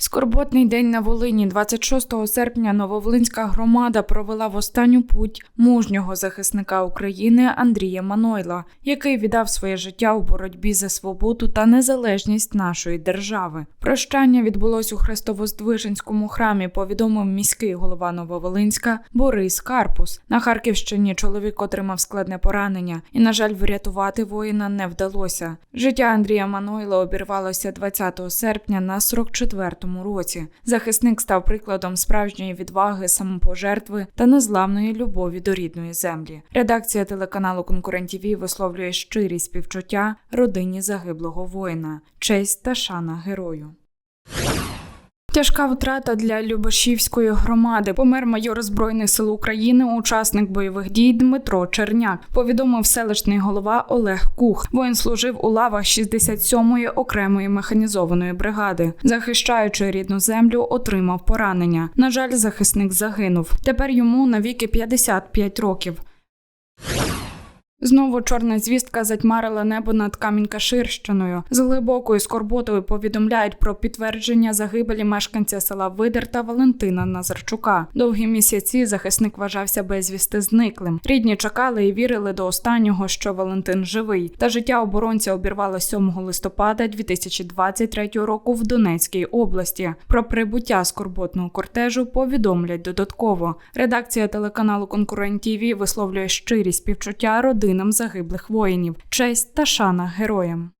Скорботний день на Волині, 26 серпня, Нововолинська громада провела в останню путь мужнього захисника України Андрія Манойла, який віддав своє життя у боротьбі за свободу та незалежність нашої держави. Прощання відбулось у Хрестовоздвиженському храмі. Повідомив міський голова Нововолинська Борис Карпус. На Харківщині чоловік отримав складне поранення, і, на жаль, врятувати воїна не вдалося. Життя Андрія Манойла обірвалося 20 серпня на 44-му році. Захисник став прикладом справжньої відваги, самопожертви та незламної любові до рідної землі. Редакція телеканалу Конкурент ТІВІ висловлює щирі співчуття родині загиблого воїна, честь та шана герою. Тяжка втрата для Любашівської громади. Помер майор Збройних сил України, учасник бойових дій Дмитро Черняк. Повідомив селищний голова Олег Кух. Воїн служив у лавах 67-ї окремої механізованої бригади. Захищаючи рідну землю, отримав поранення. На жаль, захисник загинув. Тепер йому навіки 55 років. Знову чорна звістка затьмарила небо над Камінь-Каширщиною. З глибокою скорботою повідомляють про підтвердження загибелі мешканця села Видер та Валентина Назарчука. Довгі місяці захисник вважався безвісти зниклим. Рідні чекали і вірили до останнього, що Валентин живий. Та життя оборонця обірвало 7 листопада 2023 року в Донецькій області. Про прибуття скорботного кортежу повідомлять додатково. Редакція телеканалу Конкурент ТІВІ висловлює щирі співчуття родинам загиблих воїнів, честь та шана героям.